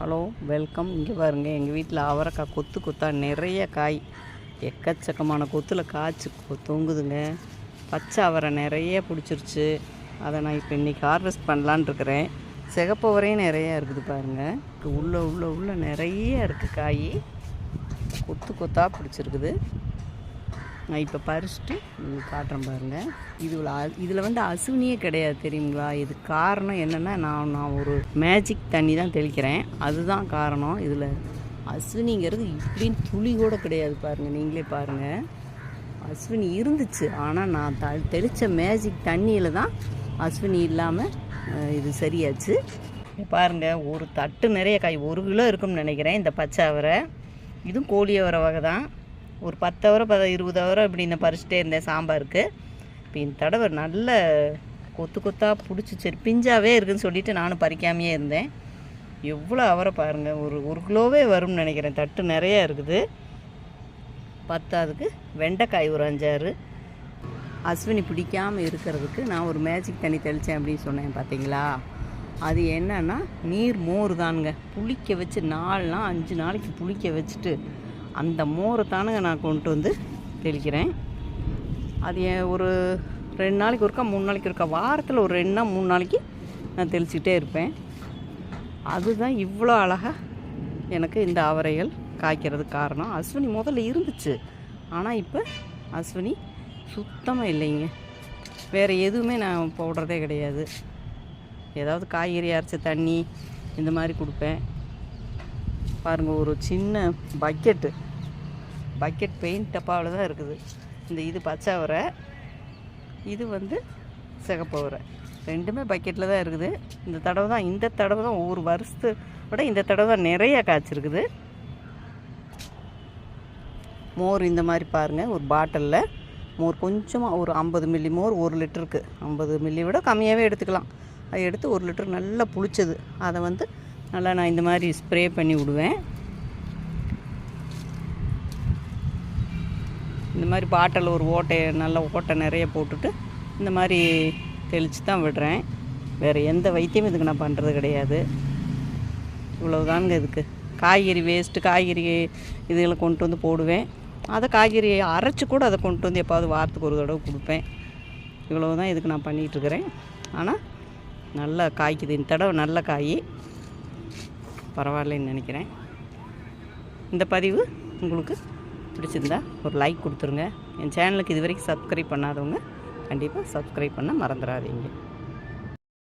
Hello welcome. இங்கே பாருங்கள் எங்கள் வீட்டில் அவரைக்காய் கொத்து கொத்தா நிறைய காய். எக்கச்சக்கமான கொத்தில் காய்ச்சி கொ- தொங்குதுங்க. பச்சை அவரை நிறைய பிடிச்சிருச்சு. அதை நான் இப்போ இன்றைக்கி ஹார்வெஸ்ட் பண்ணலான்னு இருக்கிறேன். சிகப்பு அவரையும் இருக்குது பாருங்கள் உள்ளே உள்ளே உள்ளே நிறைய இருக்குது காய். கொத்து கொத்தாக பிடிச்சிருக்குது. நான் இப்போ பறிச்சுட்டு காட்டுறேன் பாருங்கள் இதில் இதில் வந்து அசுவினியே கிடையாது தெரியுங்களா? இது காரணம் என்னென்னா நான் நான் ஒரு மேஜிக் தண்ணி தான் தெளிக்கிறேன். அதுதான் காரணம். இதில் அஸ்வினிங்கிறது இப்படின்னு துளி கூட கிடையாது பாருங்கள் நீங்களே பாருங்கள் அஸ்வினி இருந்துச்சு. ஆனால் நான் த தெளித்த மேஜிக் தண்ணியில் தான் அஸ்வினி இல்லாமல் இது சரியாச்சு. பாருங்கள் பாருங்க. ஒரு தட்டு நிறைய காய் ஒரு கிலோ இருக்கும்னு நினைக்கிறேன். இந்த பச்சை அவரை. இதுவும் கோழி அவரை வகை தான். ஒரு பத்து அவரை பத இருபது அவரை இப்படி நான் பறிச்சுட்டே இருந்தேன். சாம்பாருக்கு. இப்போ இந்த தடவை நல்ல கொத்து கொத்தாக பிடிச்சி சரி பிஞ்சாவே இருக்குதுன்னு சொல்லிட்டு நானும் பறிக்காமையே இருந்தேன். எவ்வளோ அவரை பாருங்கள் ஒரு ஒரு கிலோவே வரும்னு நினைக்கிறேன். தட்டு நிறைய இருக்குது. பத்தாவதுக்கு வெண்டைக்காய் ஒரு அஞ்சாறு. அஸ்வினி பிடிக்காமல் இருக்கிறதுக்கு நான் ஒரு மேஜிக் தண்ணி தெளித்தேன் அப்படின்னு சொன்னேன் பார்த்தீங்களா அது என்னன்னா நீர் மோர் தானுங்க. புளிக்க வச்சு நாலுனா அஞ்சு நாளைக்கு புளிக்க வச்சுட்டு அந்த மோரை தானுங்க நான் கொண்டு வந்து தெளிக்கிறேன். அது ஏன் ஒரு ரெண்டு நாளைக்கு ஒருக்கா மூணு நாளைக்கு ஒருக்கா வாரத்தில் ஒரு ரெண்டு நாள் மூணு நாளைக்கு நான் தெளிச்சுக்கிட்டே இருப்பேன். அதுதான் இவ்வளோ அழகாக எனக்கு இந்த அவரைகள் காய்க்கிறதுக்கு காரணம். அஸ்வினி முதல்ல இருந்துச்சு. ஆனால் இப்போ அஸ்வினி சுத்தமாக இல்லைங்க. வேறு எதுவுமே நான் போடுறதே கிடையாது. ஏதாவது காய்கறி அரைச்ச தண்ணி இந்த மாதிரி கொடுப்பேன். பாருங்கள் ஒரு சின்ன பக்கெட்டு பக்கெட் பெயிண்ட் டப்பாவில் தான் இருக்குது. இந்த இது பச்சை உரை இது வந்து சிகப்பு உரை ரெண்டுமே பக்கெட்டில் தான் இருக்குது. இந்த தடவை தான் இந்த தடவை தான் ஒவ்வொரு வருஷத்தை விட இந்த தடவை தான் நிறைய காய்ச்சிருக்குது. மோர் இந்த மாதிரி பாருங்கள் ஒரு பாட்டிலில் மோர் கொஞ்சமாக ஒரு ஐம்பது மில்லி மோர் ஒரு லிட்டருக்கு. ஐம்பது மில்லி விட கம்மியாகவே எடுத்துக்கலாம். அதை எடுத்து ஒரு லிட்டர் நல்லா புளிச்சது. அதை வந்து நல்லா நான் இந்த மாதிரி ஸ்ப்ரே பண்ணி விடுவேன். இந்த மாதிரி பாட்டில் ஒரு ஓட்டையை நல்ல ஓட்டை நிறைய போட்டுட்டு இந்த மாதிரி தெளித்து தான் விடுறேன். வேறு எந்த வைத்தியம் இதுக்கு நான் பண்ணுறது கிடையாது. இவ்வளோதானுங்க இதுக்கு. காய்கறி வேஸ்ட்டு காய்கறி இதுகளை கொண்டு வந்து போடுவேன். அதை காய்கறியை அரைச்சி கூட அதை கொண்டு வந்து எப்பாவது வாரத்துக்கு ஒரு தடவை கொடுப்பேன். இவ்வளோ தான் இதுக்கு நான் பண்ணிகிட்ருக்கிறேன் ஆனால் நல்லா காய்க்குது. இந்த தடவை நல்ல காய். பரவாயில்லைன்னு நினைக்கிறேன். இந்த பதிவு உங்களுக்கு பிடிச்சிருந்தா ஒரு லைக் கொடுத்துருங்க. என் சேனலுக்கு இது வரைக்கும் சப்ஸ்கிரைப் பண்ணாதவங்க கண்டிப்பாக சப்ஸ்கிரைப் பண்ண மறந்துடாதீங்க.